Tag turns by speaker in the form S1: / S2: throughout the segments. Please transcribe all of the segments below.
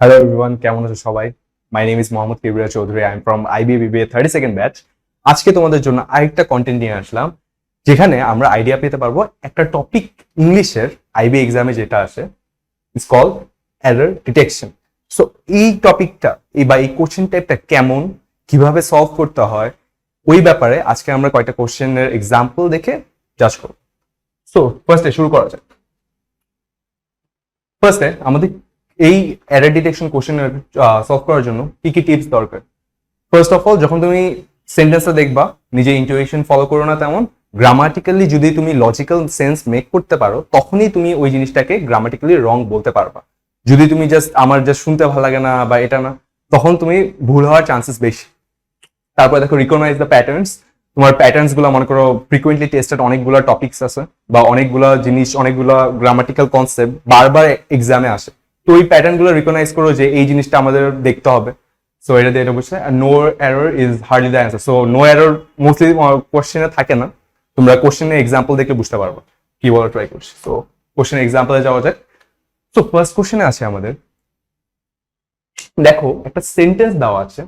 S1: Hello everyone কেমন আছো সবাই? My name is Mohammad Kibria Chowdhury I am from IBA BBA thirty second batch আজকে তোমাদের জন্য আরেকটা কন্টেন্ট নিয়ে আসলাম, যেখানে আমরা আইডিয়া পেতে পারব একটা টপিক ইংলিশের আইবি এক্সামে যেটা আসে it's call error detection so এই টপিকটা এই বা এই কোশ্চেন টাইপটা কেমন, কীভাবে সলভ করতে হয়, ওই ব্যাপারে আজকে আমরা কয়েকটা কোশ্চেনের এক্সাম্পল দেখে জাজ করব। সো ফার্স্টে শুরু করা যাক। ফার্স্টে আমাদের এই এরর ডিটেকশন কোশ্চেন সলভ করার জন্য কি কি টিপস দরকার? ফার্স্ট অফ অল যখন তুমি সেন্টেন্সটা দেখবা নিজে ইন্টুইশন ফলো করো না তেমন গ্রামাটিক্যালি যদি তুমি লজিক্যাল সেন্স মেক করতে পারো, তখনই তুমি ওই জিনিসটাকে গ্রামাটিক্যালি রং বলতে পারবা। যদি তুমি জাস্ট আমার জাস্ট শুনতে ভালো লাগে না বা এটা না, তখন তুমি ভুল হওয়ার চান্সেস বেশি। তারপর দেখো রিকগনাইজ দ্য প্যাটার্নস তোমার প্যাটার্নসগুলো, মনে করো ফ্রিকুয়েন্টলি টেস্টেড অনেকগুলো টপিকস আছে, বা অনেকগুলো জিনিস, অনেকগুলো গ্রামাটিক্যাল কনসেপ্ট বারবার এক্সামে আসে। তো ওই প্যাটার্নগুলো রিকগনাইজ করো যে এই জিনিসটা আমাদের দেখতে হবে। সো এটা দিয়ে এটা বুঝছে no error is hardly the answer so no error mostly কোশ্চেনে থাকে না। তোমরা কোশ্চেনের এক্সাম্পল দেখে বুঝতে পারব কি বলা ট্রাই করছি। সো কোশ্চেন এক্সাম্পলে যাওয়া যাক। সো ফার্স্ট কোশ্চেনে আছে আমাদের। দেখো, একটা সেন্টেন্স দেওয়া আছে।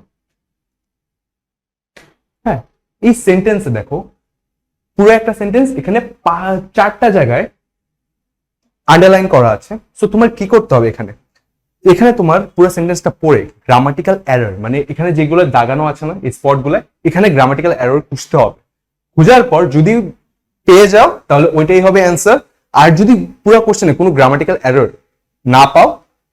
S1: হ্যাঁ এই সেন্টেন্সে দেখো, পুরো একটা সেন্টেন্স এখানে চারটা জায়গায় আন্ডারলাইন করা আছে। সো তোমার কি করতে হবে এখানে? এখানে তোমার পুরো সেন্টেন্সটা পড়ে গ্রামাটিক্যাল এরর মানে এখানে যেগুলো দাগানো আছে না, এই স্পটগুলো, এখানে গ্রামাটিক্যাল এরর খুঁজতে হবে। খোঁজার পর যদি পেয়ে যাও, তাহলে ওইটাই হবে অ্যান্সার আর যদি পুরো কোশ্চেনে কোনো গ্রামাটিক্যাল এরর না পাও,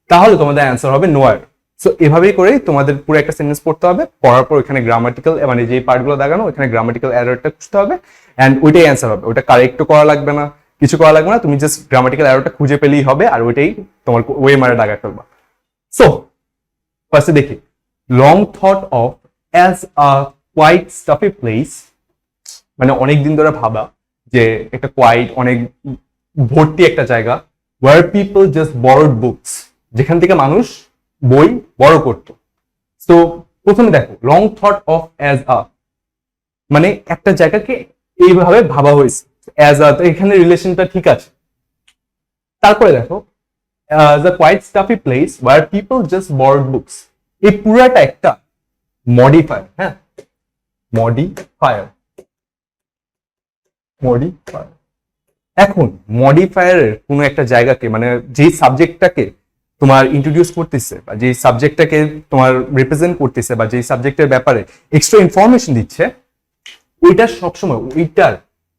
S1: তাহলে তোমাদের অ্যান্সার হবে নো এরর সো এভাবেই করেই তোমাদের পুরো একটা সেন্টেন্স পড়তে হবে। পড়ার পর ওখানে গ্রামাটিক্যাল মানে যে পার্টগুলো দাগানো ওখানে গ্রামাটিক্যাল এররটা খুঁজতে হবে। অ্যান্ড ওইটাই অ্যান্সার হবে। ওটা কারেক্টও করা লাগবে না। কিছু করা লাগবে না, তুমি জাস্ট গ্রামাটিক্যাল এররটা খুঁজে পেলেই হবে আর ওইটাই তোমার ওয়ে মারে দাগা ফেলবা সো ফার্স্টে দেখি। Long thought of as a quite stuffy place মানে অনেক দিন ধরে ভাবা যে একটা কোয়াইট অনেক ভর্তি একটা জায়গা where people just borrowed books যেখান থেকে মানুষ বই বড় করতো। তো প্রথমে দেখো long thought of as a মানে একটা জায়গাকে এইভাবে ভাবা হয়েছে। অ্যাজ আ এখানে রিলেশনটা ঠিক আছে। তারপরে দেখো the quite stuffy place where people just borrowed books এই পুরাটা একটা মডিফায়ার হ্যাঁ? মডিফায়ার মডিফায়ার এখন মডিফায়ারের কোনো একটা জায়গাকে মানে যেই সাবজেক্টটাকে তোমার ইন্ট্রোডিউস করতেছে বা যেই সাবজেক্টটাকে তোমার রিপ্রেজেন্ট করতেছে বা যেই সাবজেক্টের ব্যাপারে এক্সট্রা ইনফরমেশন দিচ্ছে ওইটার সবসময়, ওইটার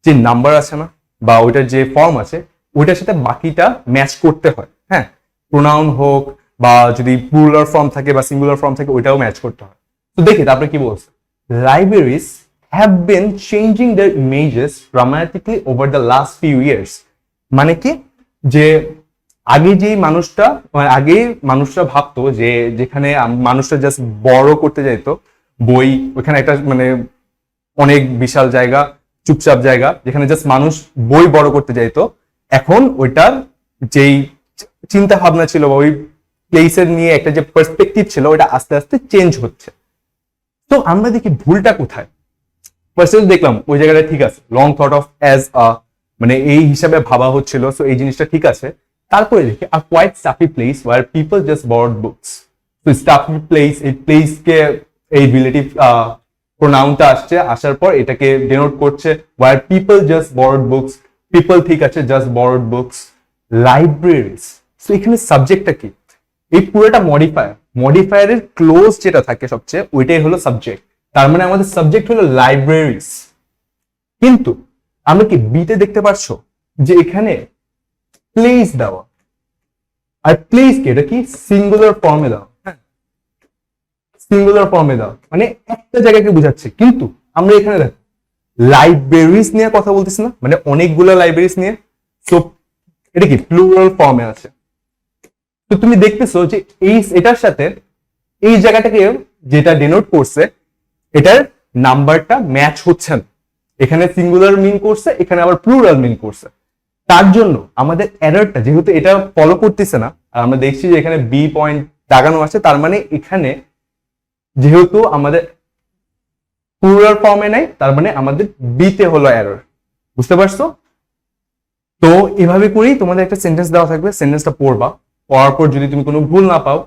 S1: যে নাম্বার আছে না, বা ওইটার যে ফর্ম আছে, ওইটার সাথে বাকিটা ম্যাচ করতে হয়। হ্যাঁ? প্রোনাউন হোক, বা যদি পুরুলার ফর্ম থাকে, বা সিঙ্গুলার ফর্ম থাকে, ওইটাও ম্যাচ করতে হয়। তো দেখি তারপরে কি বলছে libraries have been changing the images dramatically over the last few years মানে কি? যে আগে যেই মানুষটা মানে আগে মানুষরা ভাবতো যে যেখানে মানুষটা জাস্ট বড় করতে যাইতো, বই, ওখানে একটা মানে অনেক বিশাল জায়গা চুপচাপ জায়গা, যেখানে জাস্ট মানুষ বই বড় করতে যাইতো। এখন ওইটার যেই চিন্তা ভাবনা ছিল বা ওই প্লেসের নিয়ে একটা যে পার্সপেক্টিভ ছিল ওটা আস্তে আস্তে চেঞ্জ হচ্ছে। তো আমরা দেখি ভুলটা কোথায়? ফার্স্টে দেখলাম, ওই জায়গাটা ঠিক আছে। Long thought of as a মানে এই হিসাবে ভাবা হচ্ছিল সো এই জিনিসটা ঠিক আছে। তারপরে দেখি a quiet stuffy place where people just bored books তো স্টাফি প্লেস এই প্লেসকে এই রিলেটিভ প্রোনাউনটা আসছে, আসার পর এটাকে ডেনোট করছে where people just borrowed books people ঠিক আছে just borrowed books libraries so এখানে সাবজেক্টটা কি? এই পুরোটা মডিফায়ার মডিফায়ারের ক্লোজ যেটা থাকে সবচেয়ে, ওইটাই হলো সাবজেক্ট তার মানে আমাদের সাবজেক্ট হলো লাইব্রেরিজ কিন্তু, আমরা কি বিতে দেখতে পারছ? যে এখানে প্লেস দেওয়া। আর প্লেস কি? এটা কি? সিঙ্গুলার ফর্মে দেওয়া। সিঙ্গুলার ফর্মে দাও। মানে একটা জায়গাকে বোঝাচ্ছে। কিন্তু আমরা এখানে দেখো লাইব্রেরিজ নিয়ে কথা বলতেছি না। মানে অনেকগুলো লাইব্রেরিজ নিয়ে। সো এটা কি? প্লুরাল ফর্মে আছে। তো তুমি দেখতেছো যে এই, এটার সাথে এই জায়গাটাকে যেটা ডিনোট করছে, এটার নাম্বারটা ম্যাচ হচ্ছে না। এখানে সিঙ্গুলার মিন করছে, এখানে আবার প্লুরাল মিন করছে। তার জন্য আমাদের এররটা যেহেতু এটা ফলো করতেছে না, আর আমরা দেখছি যে এখানে বি পয়েন্ট দাগানো আছে, তার মানে এখানে যেহেতু আমাদের প্লুরাল ফর্মে নাই, তার মানে আমাদের বিতে হলো এরর বুঝতে পারছ? তো এভাবে করেই তোমাদের একটা সেন্টেন্স দেওয়া থাকবে সেন্টেন্সটা পড়বা। পড়ার পর যদি তুমি কোনো ভুল না পাও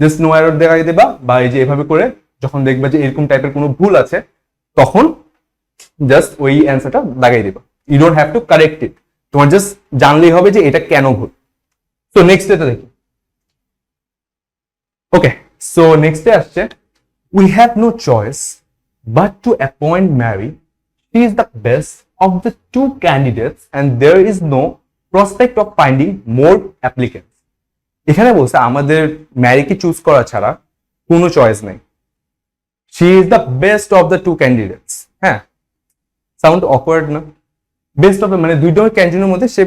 S1: জাস্ট নো এরর দেখাই দেবা, বা এই যে এভাবে করে যখন দেখবা যে এরকম টাইপের কোনো ভুল আছে, তখন জাস্ট ওই অ্যান্সারটা লাগাই দিবা। You don't have to correct it তোমার জাস্ট জানলেই হবে যে এটা কেন ভুল। তো নেক্সট ডেটা দেখি। ওকে সো নেক্সট ডে আসছে we have no choice but to appoint Mary she is the best of the two candidates and there is no prospect of finding more applicants. এখানে বলছে, আমাদের ম্যারিকে choose করা ছাড়া কোনো choice নেই। She is the best of the two candidates হ্যাঁ sound awkward না? Best of মানে দুইটা ক্যান্ডিডেটের মধ্যে সে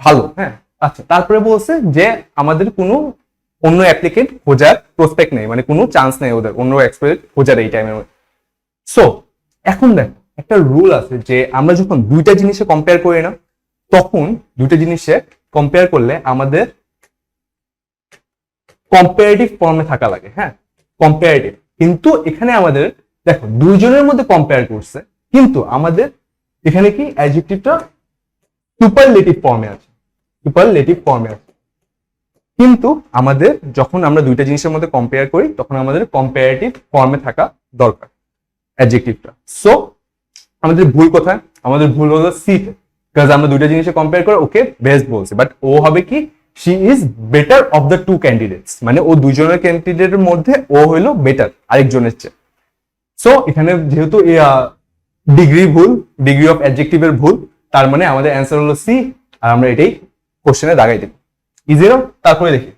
S1: ভালো হ্যাঁ। আচ্ছা তারপরে বলছে যে, আমাদের কোনো অন্য অ্যাপ্লিকেন্ট খোঁজার প্রসপেক্ট নেই মানে কোনো চান্স নেই ওদের, অন্য এক্সপেক্ট খোঁজার এই টাইমের মধ্যে। সো এখন দেখ, একটা রুল আছে যে আমরা যখন দুইটা জিনিসে কম্পেয়ার করি না, তখন দুইটা জিনিসে কম্পেয়ার করলে আমাদের কম্পারেটিভ ফর্মে থাকা লাগে হ্যাঁ? কম্পারেটিভ কিন্তু এখানে আমাদের, দেখো, দুইজনের মধ্যে কম্পেয়ার করছে, কিন্তু আমাদের এখানে কি অ্যাডজেক্টিভটা সুপারলেটিভ ফর্মে আছে সুপারলেটিভ ফর্মে আছে। কিন্তু আমাদের যখন আমরা দুইটা জিনিসের মধ্যে কম্পেয়ার করি, তখন আমাদের কম্পারেটিভ ফর্মে থাকা দরকার অ্যাডজেক্টিভটা সো আমাদের ভুল কোথায়? আমাদের ভুল হলো সিতে বিকজ আমরা দুইটা জিনিসে কম্পেয়ার করে, ওকে বেস্ট বলছে। বাট ও হবে কি? She is better of the two candidates মানে ও দুজনের ক্যান্ডিডেটের মধ্যে ও হইল বেটার আরেকজনের চেয়ে। সো এখানে যেহেতু ডিগ্রি ভুল ডিগ্রি অফ অ্যাডজেক্টিভের ভুল, তার মানে আমাদের অ্যান্সার হলো সি আর আমরা এটাই কোশ্চেনে দাগাই দিব। ইজিরো তারপরে দেখি।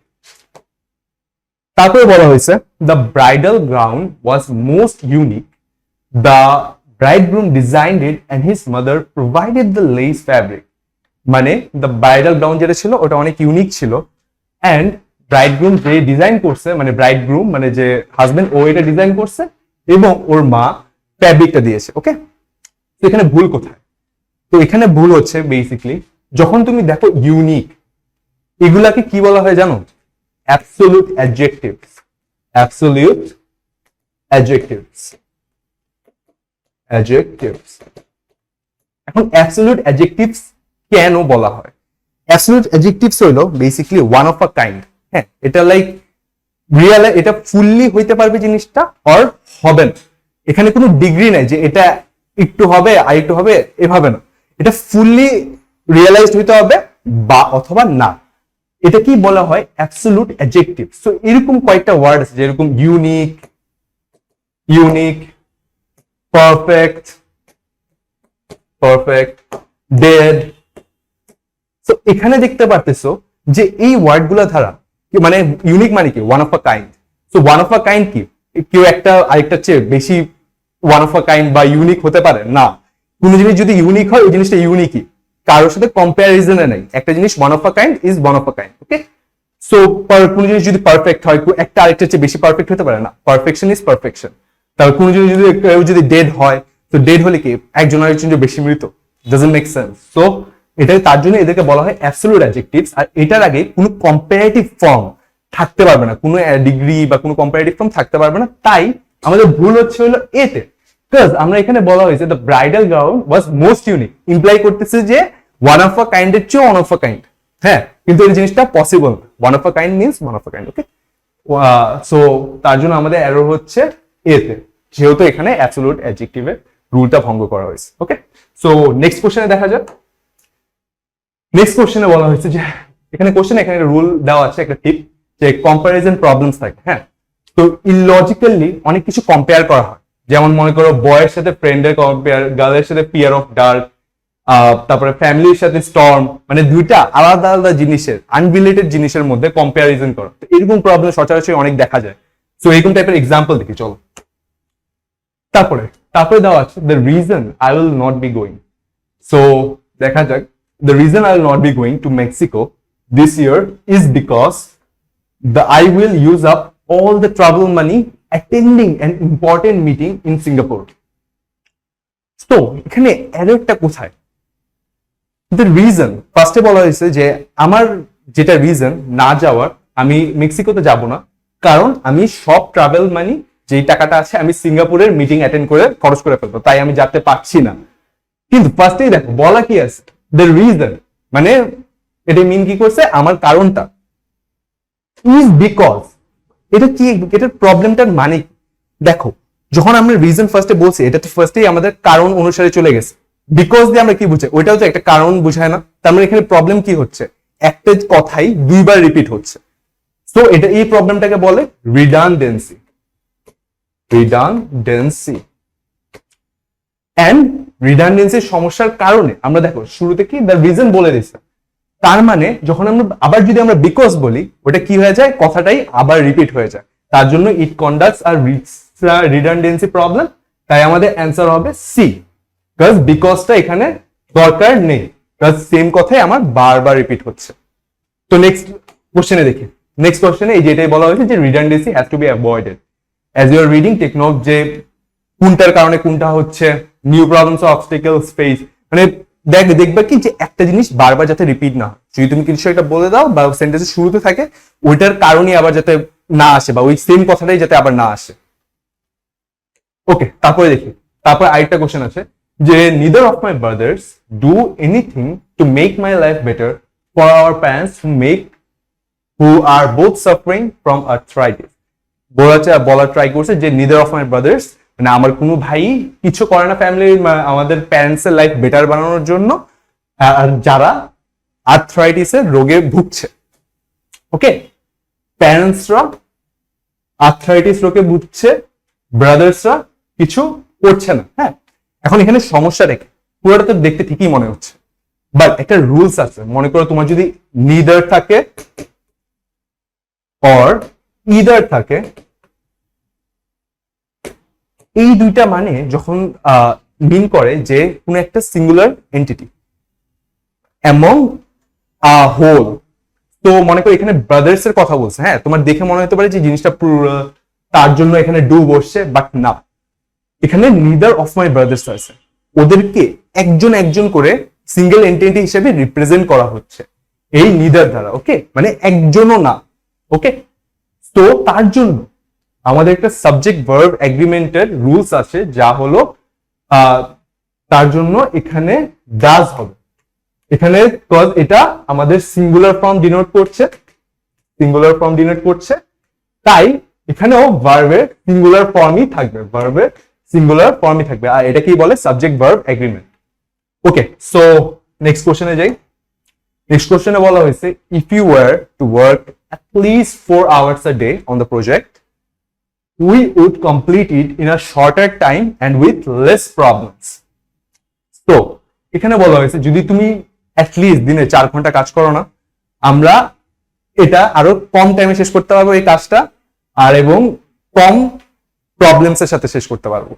S1: তারপরে বলা হয়েছে the bridal gown was most unique the bridegroom designed it and his mother provided the lace fabric. মানে দ্য ব্রাইডাল গ্রাউন্ড যেটা ছিল, ওটা অনেক ইউনিক ছিল। অ্যান্ড ব্রাইডগ্রুম যে ডিজাইন করছে মানে ব্রাইডগ্রুম মানে যে হাজবেন্ড ও এটা ডিজাইন করছে এবং ওর মা ফ্যাব্রিকটা দিয়েছে ওকে তো এখানে ভুল কোথায়? তো এখানে ভুল হচ্ছে বেসিকলি যখন তুমি দেখো ইউনিক এগুলাকে কি বলা হয় জানো? Absolute adjectives absolute adjectives adjectives. এখন অ্যাবসলিউট অ্যাডজেক্টিভস কেন বলা হয়? অ্যাবসলিউট অ্যাডজেক্টিভস হইল basically one of a kind হ্যাঁ? এটা লাইক রিয়েল এটা ফুললি হইতে পারবে জিনিসটা অর হবে না। এখানে কোনো ডিগ্রি নাই যে এটা একটু হবে, আর একটু হবে, এভাবে না। এটা ফুললি রিয়েলাইজড হইতে হবে বা অথবা না। এটা কি বলা হয়? অ্যাবসলিউট অ্যাডজেক্টিভ সো এরকম কয়েকটা ওয়ার্ড আছে, যেরকম unique unique perfect perfect dead so এখানে দেখতে পারতেছো যে এই ওয়ার্ডগুলো ধারা মানে ইউনিক মানে কি? One of a kind so one of a kind কি? কেউ একটা, আরেকটার চেয়ে বেশি ওয়ান অফ আ কাইন্ড বা ইউনিক হতে পারে? না। কোন জিনিস যদি ইউনিক হয়, ওই জিনিসটা ইউনিকই কারোর সাথে কম্প্যারিজনে নেই। একটা জিনিস one of a kind is one of a kind okay so কোন জিনিস যদি পারফেক্ট হয় একটা আরেকটার চেয়ে বেশি পারফেক্ট হতে পারে না। পারফেকশন ইজ পারফেকশন তারপর কোনো জিনিস যদি কেউ যদি ডেড হয়, তো ডেড হলে কি? একজন আরেকজন বেশি মৃত। ডাজন্ট মেক সেন্স সো এটা তার জন্য এদেরকে বলা হয় অ্যাবসলিউট অ্যাডজেক্টিভস আর এটার আগে কোনো কম্পারেটিভ ফর্ম থাকতে পারবে না। কোনো ডিগ্রি বা কোনো কম্পারেটিভ ফর্ম থাকতে পারবে না। তাই আমাদের ভুল হচ্ছে হলো এতে। আমরা এখানে বলা হয়েছে the bridal gown was most unique imply করতেছে যে ওয়ান অফ আ কাইন্ডের চেয়ে ওয়ান অফ আ কাইন্ড হ্যাঁ কিন্তু এই জিনিসটা possible one of a kind means one of a kind okay so তার জন্য আমাদের এরর হচ্ছে এতে যেহেতু এখানে অ্যাবসলিউট অ্যাডজেক্টিভের রুলটা ভঙ্গ করা হয়েছে ওকে সো নেক্সট কোশ্চেনে দেখা যাক। নেক্সট কোশ্চেনে বলা হয়েছে যে, এখানে কোশ্চেন এখানে রুল দেওয়া আছে, একটা টিপ যে কম্পারিজন প্রবলেমস থাকে হ্যাঁ? তো ইলজিক্যালি অনেক কিছু কম্পেয়ার করা হয়। যেমন মনে করো বয়ের সাথে ফ্রেন্ডের কম্পেয়ার গার্লের সাথে পিয়ার অফ ডার্ক তারপরে ফ্যামিলির সাথে স্টর্ম মানে দুইটা আলাদা আলাদা জিনিসের আনরিলেটেড জিনিসের মধ্যে কম্পারিজন করা। এরকম প্রবলেম সচরাচর অনেক দেখা যায়। সো এরকম টাইপের এক্সাম্পল দেখি, চলো। তারপরে তারপরে দেওয়া আছে the reason I will not be going so দেখা যাক। The reason I will not be going to Mexico this year is because the I will use up all the travel money attending an important meeting in Singapore তো এখানে এররটা কোথায়? The reason ফার্স্টে বলা হয়েছে যে আমার যেটা রিজন না যাওয়ার, আমি মেক্সিকোতে যাব না। কারণ আমি সব ট্রাভেল মানি যেই টাকাটা আছে, আমি সিঙ্গাপুরের মিটিং অ্যাটেন্ড করে খরচ করে ফেলব। তাই আমি যেতে পারছি না। কিন্তু ফার্স্টেই দেখো, বলা কি আছে? দ্য রিজন মানে এটা মিন কি করছে? আমার কারণটা। ইজ বিকজ এটা কি, এটার প্রবলেমটার মানে দেখো, যখন আমরা রিজন ফার্স্টে বলছি, এটা তো ফার্স্টেই আমাদের কারণ অনুসারে চলে গেছে। বিকজ দিয়ে আমরা কি বুঝাই? ওইটাও তো একটা কারণ বুঝায় না। তার মানে এখানে প্রবলেম কি হচ্ছে? একটা কথাই দুইবার রিপিট হচ্ছে। তো এটা এই প্রবলেমটাকে বলে রিডানডেন্সি রিডানডেন্সি অ্যান্ড রিডানডেন্সির সমস্যার কারণে আমরা দেখো, শুরুতে কি দ্য রিজন বলে দিচ্ছে তার মানে যখন আমরা আবার যদি আমরা বিকজ বলি ওটা কি হয়ে যায়? কথাটাই আবার রিপিট হয়ে যায়। তার জন্য ইট কন্ডাক্টস আর রিডানডেন্সি প্রবলেম তাই আমাদের অ্যান্সার হবে সি বিকজ বিকজটা এখানে দরকার নেই। বিকজ সেম কথাই আমার বারবার রিপিট হচ্ছে। তো নেক্সট কোশ্চেনে দেখি। নেক্সট কোশ্চেনে এই যেটাই বলা হয়েছে যে redundancy has to be avoided as you are reading টেকনোক যে কোনটার কারণে কোনটা হচ্ছে নিউ প্রবলেমস অবস্টিকেলস ফেস মানে দেখ, দেখবে কি যে একটা জিনিস বারবার যাতে রিপিট না যদি তুমি কিছু একটা বলে দাও বা সেন্টেন্সের শুরুতে থাকে, ওইটার কারণে আবার যাতে না আসে বা ওই সেম কথাটাই যাতে আবার না আসে। ওকে তারপরে দেখি। তারপর আরেকটা কোশ্চেন আছে। যে neither of my brothers do anything to make my life better for our parents who make who are both suffering from arthritis বলা বলার ট্রাই করছে যে নিদার অফ মাই ব্রাদার্স মানে আমার কোনো ভাই কিছু করে না ফ্যামিলি আমাদের প্যারেন্টস এর লাইফ বেটার বানানোর জন্য যারা আর্থ্রাইটিসের রোগে ভুগছে। ওকে প্যারেন্টসরা আর্থ্রাইটিস রোগে ভুগছে ব্রাদার্সরা কিছু করছে না। হ্যাঁ? এখন এখানে সমস্যা রেখে পুরোটা তো দেখতে ঠিকই মনে হচ্ছে। বাট একটা রুলস আছে মনে করো তোমার যদি নিদার থাকে অর ইদার থাকে এই দুইটা মানে যখন মিন করে যে কোনো একটা singular entity among a whole তো মনে করো এখানে ব্রাদার্স এর কথা বলছে হ্যাঁ? তোমার দেখে মনে হতে পারে যে জিনিসটা plural, তার জন্য এখানে ডু বসছে বাট না। এখানে নিদার অফ মাই ব্রাদার্স আছে ওদেরকে একজন একজন করে সিঙ্গেল এন্টিটি হিসেবে রিপ্রেজেন্ট করা হচ্ছে। এই নিদার দ্বারা ওকে মানে একজনও না ওকে তো তার জন্য আমাদের একটা সাবজেক্ট ভার্ব এগ্রিমেন্টের রুলস আছে, যা হলো তার জন্য এখানে ডাজ হবে। এখানে cause এটা আমাদের সিঙ্গুলার ফর্ম ডিনোট করছে সিঙ্গুলার ফর্ম ডিনোট করছে। তাই এখানেও ভার্বের সিঙ্গুলার ফর্মই থাকবে। ভার্বের সিঙ্গুলার ফর্মই থাকবে। আর এটা কি বলে subject verb agreement okay so next কোশ্চেনে যাই। নেক্সট কোশ্চেনে বলা হয়েছে if you were to work at least four hours a day on the project, we would complete it in a shorter time and with less problems তো এখানে বলা হয়েছে, যদি তুমি অ্যাটলিস্ট দিনে চার ঘণ্টা কাজ করো না, আমরা এটা আরও কম টাইমে শেষ করতে পারব এই কাজটা। আর এবং কম প্রবলেমস এর সাথে শেষ করতে পারব।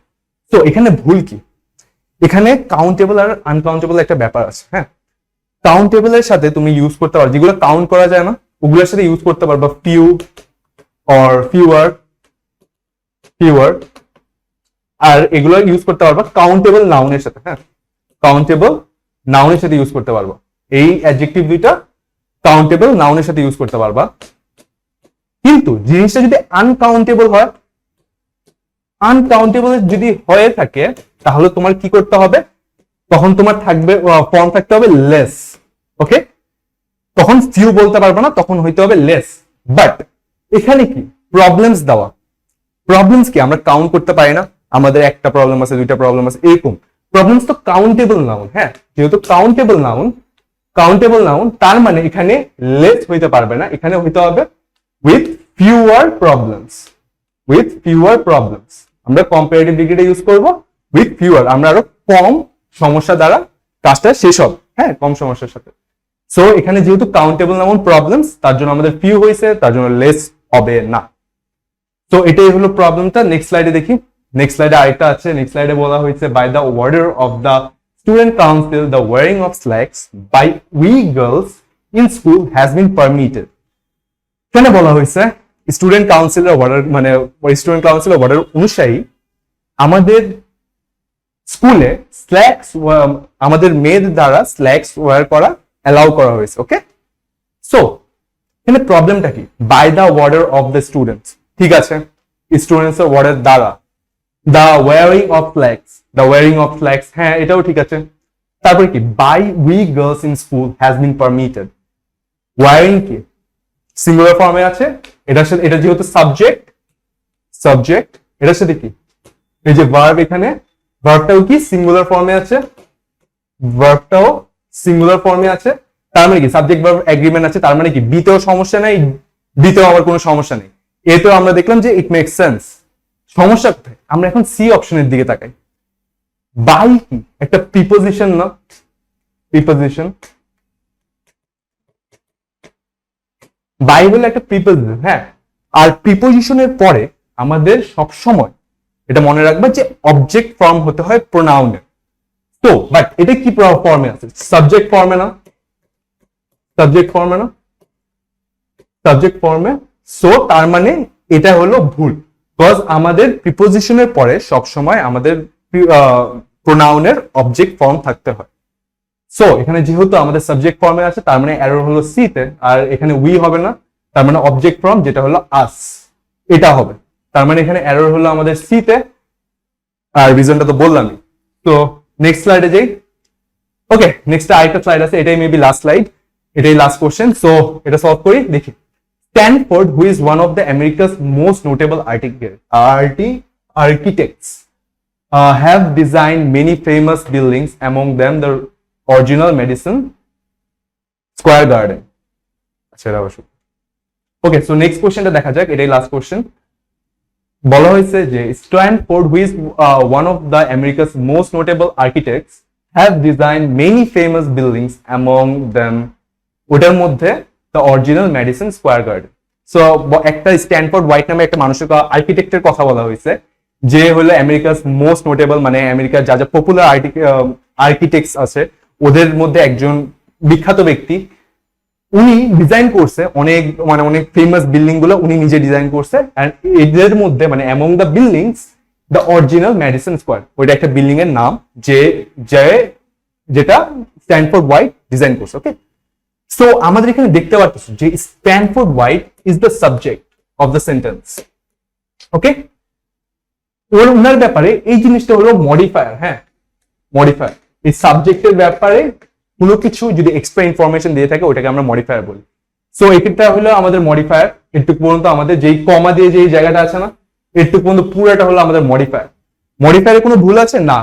S1: তো এখানে ভুল কি? এখানে কাউন্টেবল আর আনকাউন্টেবল একটা ব্যাপার আছে হ্যাঁ? কাউন্টেবলের সাথে তুমি ইউজ করতে পারো, যেগুলো কাউন্ট করা যায় না, ওগুলোর সাথে ইউজ করতে পারবা ফিউ অর ফিউয়ার ফিউয়ার আর এগুলো ইউজ করতে পারবা কাউন্টেবল নাউনের সাথে হ্যাঁ? কাউন্টেবল নাউনের সাথে ইউজ করতে পারবা। এই অ্যাডজেক্টিভ দুইটা কাউন্টেবল নাউনের সাথে ইউজ করতে পারবা। কিন্তু জিনিসটা যদি আনকাউন্টেবল হয় আনকাউন্টেবল যদি হয়ে থাকে, তাহলে তোমার কি করতে হবে? তখন তোমার থাকবে ফর্ম থাকতে হবে লেস ওকে তখন ফিউ বলতে পারবে না, তখন হইতে হবে লেস বাট এখানে কি? প্রবলেমস দেওয়া। প্রবলেমস কি? আমরা কাউন্ট করতে পারি না, আমাদের একটা প্রবলেম আছে, দুইটা প্রবলেম আছে, এরকম। প্রবলেমস তো কাউন্টেবল নাউন হ্যাঁ? যেহেতু কাউন্টেবল নাউন কাউন্টেবল নাউন তার মানে এখানে লেস হইতে পারবে না, এখানে হইতে হবে with fewer problems with fewer problems আমরা কম্পারেটিভ ডিগ্রিটা ইউজ করব উইথ ফিউয়ার আমরা আরও কম সমস্যা দ্বারা কাজটা শেষ হবে। হ্যাঁ কম সমস্যার সাথে। সো এখানে যেহেতু কাউন্টেবল নাউন প্রবলেমস তার জন্য আমাদের ফিউ হয়েছে, তার জন্য লেস হবে না। তো এটাই হলো প্রবলেমটা নেক্সট স্লাইডে দেখি। নেক্সট স্লাইডে আরেকটা আছে। নেক্সট স্লাইডে বলা হয়েছে by the order of the student council the wearing of slacks by we girls in school has been permitted এখানে বলা হয়েছে? স্টুডেন্ট কাউন্সিলের অর্ডার মানে স্টুডেন্ট কাউন্সিলের অর্ডার অনুসারী আমাদের স্কুলে স্ল্যাক্স আমাদের মেয়েদের দ্বারা স্ল্যাক্স ওয়ার করা অ্যালাউ করা হয়েছে ওকে সো এখানে প্রবলেমটা কি? By the order of the students ঠিক আছে? স্টুডেন্টস এর ওয়ার্ডার দ্বারা the wearing of slacks the wearing of slacks হ্যাঁ এটাও ঠিক আছে। তারপরে কি? By we girls in school has been permitted wearing কি? সিঙ্গুলার ফর্মে আছে। এটার সাথে এটা যেহেতু সাবজেক্ট সাবজেক্ট এটার সাথে কি? এই যে ভার্ব এখানে ভার্বটাও কি? সিঙ্গুলার ফর্মে আছে। ভার্বটাও সিঙ্গুলার ফর্মে আছে। তার মানে কি? সাবজেক্ট ভার্ব এগ্রিমেন্ট আছে। তার মানে কি? বিতেও সমস্যা নেই বিতেও আমার কোনো সমস্যা নেই। এতেও আমরা দেখলাম যে ইট মেক সেন্স সমস্যা কোথায়? আমরা এখন সি অপশনের দিকে তাকাই। বাই কি? একটা প্রিপোজিশন না প্রিপোজিশন বাই একটা প্রিপোজিশন হ্যাঁ? আর প্রিপোজিশনের পরে আমাদের সব সময় এটা মনে রাখবা যে অবজেক্ট ফর্ম হতে হয় প্রোনাউনের তো বাট এটা কি ফর্মে আছে? সাবজেক্ট ফর্মে না। সাবজেক্ট ফর্মে না। সাবজেক্ট ফর্মে সো তার মানে এটা হলো ভুল। বিকজ আমাদের প্রিপোজিশনের পরে সব সময় আমাদের প্রোনাউনের অবজেক্ট ফর্ম থাকতে হয়। সো এখানে যেহেতু আমাদের সাবজেক্ট ফর্মে আছে তার মানে এরর হলো সি তে আর এখানে উই হবে না তার মানে অবজেক্ট ফর্ম যেটা হলো আস এটা হবে। তার মানে এখানে এরর হলো আমাদের সি তে আর রিজনটা তো বললামই। তো নেক্সট স্লাইডে যাই। ওকে নেক্সট আরেকটা স্লাইড আছে এটাই মেবি লাস্ট স্লাইড এটাই লাস্ট কোশ্চেন সো এটা সলভ করি দেখি। Stanford, who is one of the America's most notable arti- architects, uh, have designed many famous buildings, among them the original Madison Square Garden. আচ্ছা এটা ওকে so next কোশ্চেনটা দেখা যাক, এটাই লাস্ট কোশ্চেন বলা হয়েছে যে Stanford who's one of the America's most notable architects have design many famous buildings among them ওটার মধ্যে the original Madison Square Garden so একটা স্ট্যানফোর্ড হোয়াইট নামে একটা মানুষের আর্কিটেক্টের কথা বলা হয়েছে, যে হলো আমেরিকাস মোস্ট নোটেবল মানে আমেরিকার যা যা পপুলার আর্কিটেক্টস আছে ওদের মধ্যে একজন বিখ্যাত ব্যক্তি, উনি ডিজাইন করছে অনেক মানে অনেক ফেমাস বিল্ডিংগুলো উনি নিজে ডিজাইন করছে এদের মধ্যে মানে among the buildings the original Madison Square ওইটা একটা বিল্ডিং এর নাম, যে যে, যেটা স্ট্যানফোর্ড হোয়াইট ডিজাইন করছে ওকে সো আমাদের এখানে দেখতে পাচ্ছি যে Stanford White is the subject of the sentence okay ওর ওনার ব্যাপারে এই জিনিসটা হলো মডিফায়ার হ্যাঁ? মডিফায়ার এই সাবজেক্টের ব্যাপারে কোনো কিছু যদি এক্সট্রা ইনফরমেশন দিয়ে থাকে ওটাকে আমরা মডিফায়ার বলি। সো এটা হলো আমাদের মডিফায়ার এটুকু পর্যন্ত আমাদের যেই কমা দিয়ে যে জায়গাটা আছে না, এটুকু পর্যন্ত পুরোটা হলো আমাদের মডিফায়ার মডিফায়ারে কোনো ভুল আছে? না।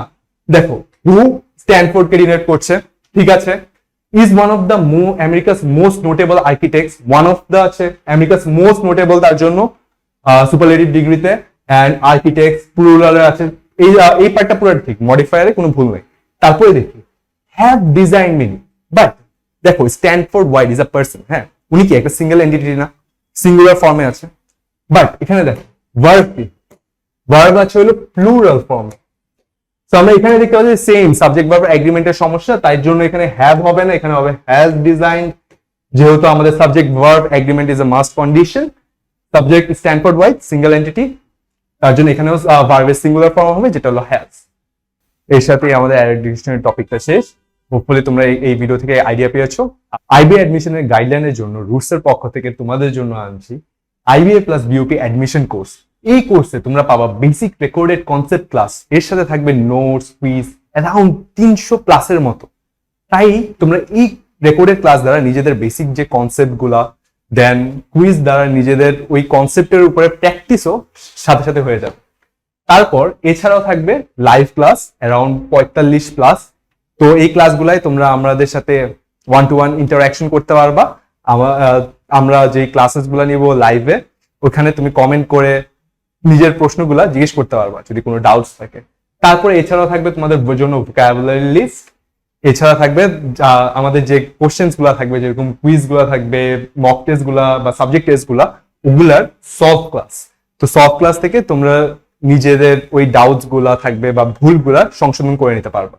S1: দেখো হু স্ট্যানফোর্ড কে ডিনেট করছে, ঠিক আছে? Is one of the mo America's most notable architects one of the আছে আমেরিকাস মোস্ট নোটেবল তার জন্য সুপারলেটিভ ডিগ্রিতে অ্যান্ড আর্কিটেক্টস প্লুরাল আছে এই এই পার্টটা পুরো ঠিক। মডিফায়ারে কোনো ভুল নেই। তারপরে দেখি হ্যাভ ডিজাইন মিনি বাট দেখো Stanford White is a person হ্যাঁ উনি কি একটা সিঙ্গেল এন্টিটি না সিঙ্গুলার ফর্মে আছে বাট এখানে দেখো ভার্ব কি? ভার্ব আছে হলো প্লুরাল ফর্মে আমরা এখানে দেখতে পাচ্ছি সেম সাবজেক্ট ভার্ব এগ্রিমেন্টের সমস্যা, তাই জন্য এখানে হ্যাভ হবে না, এখানে হবে হ্যাজ ডিজাইন যেহেতু আমাদের subject verb agreement is a must condition subject Stanford White single entity তার জন্য এখানেও ভার্বের সিঙ্গুলার ফর্ম হবে, যেটা হলো হ্যাজ এর সাথে আমাদের অ্যাডমিশনের টপিকটা শেষ। হোপফুলি তোমরা এই- ভিডিও থেকে আইডিয়া পেয়েছ। আইবি অ্যাডমিশনের গাইডলাইনের জন্য রুটস এর পক্ষ থেকে তোমাদের জন্য আনছি। IBA plus BOP admission course এই কোর্সে তোমরা পাবা বেসিক রেকর্ডেড কনসেপ্ট ক্লাস এর সাথে থাকবে নোটস কুইজ অ্যারাউন্ড তিনশো প্লাসের মতো। তাই তোমরা এই রেকর্ডেড ক্লাস দ্বারা নিজেদের বেসিক যে কনসেপ্টগুলা দেন কুইজ দ্বারা নিজেদের ওই কনসেপ্টের উপরে প্র্যাকটিসও সাথে সাথে হয়ে যাবে। তারপর এছাড়াও থাকবে লাইভ ক্লাস অ্যারাউন্ড পঁয়তাল্লিশ প্লাস তো এই ক্লাসগুলাই তোমরা আমাদের সাথে ওয়ান টু ওয়ান ইন্টারাকশন করতে পারবা আমরা যে ক্লাসেসগুলা নিব লাইভে ওখানে তুমি কমেন্ট করে নিজের প্রশ্নগুলা জিজ্ঞেস করতে পারবা, যদি কোনো ডাউটস থাকে। তারপরে এছাড়াও থাকবে তোমাদের জন্য ভোকাবুলারি লিস্ট এছাড়া থাকবে আমাদের যে কোশ্চেন্সগুলা থাকবে, যেরকম কুইজগুলা থাকবে মক টেস্টগুলা বা সাবজেক্ট টেস্টগুলা, ওগুলার সলভ ক্লাস তো সলভ ক্লাস থেকে তোমরা নিজেদের ওই ডাউটসগুলা থাকবে বা ভুলগুলা সংশোধন করে নিতে পারবে।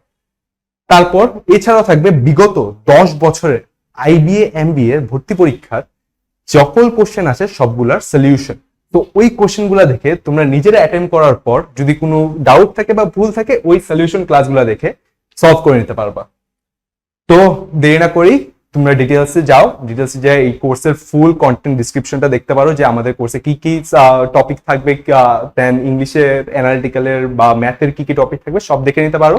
S1: তারপর এছাড়াও থাকবে বিগত দশ বছরের আইবিএ এমবিএ ভর্তি পরীক্ষার সকল কোশ্চেন আছে সবগুলার সলিউশন তো ওই কোশ্চেনগুলা দেখে তোমরা নিজেরা অ্যাটেম্প করার পর যদি কোনো ডাউট থাকে বা ভুল থাকে, ওই সলিউশন ক্লাসগুলা দেখে সলভ করে নিতে পারবা। তো দেরি না করি তোমরা ডিটেলসে যাও ডিটেলসে যে এই কোর্সের ফুল কন্টেন্ট ডিসক্রিপশনটা দেখতে পারো যে আমাদের কোর্সে কি কি টপিক থাকবে দেন ইংলিশের অ্যানালিটিক্যালের বা ম্যাথের কি কি টপিক থাকবে সব দেখে নিতে পারো।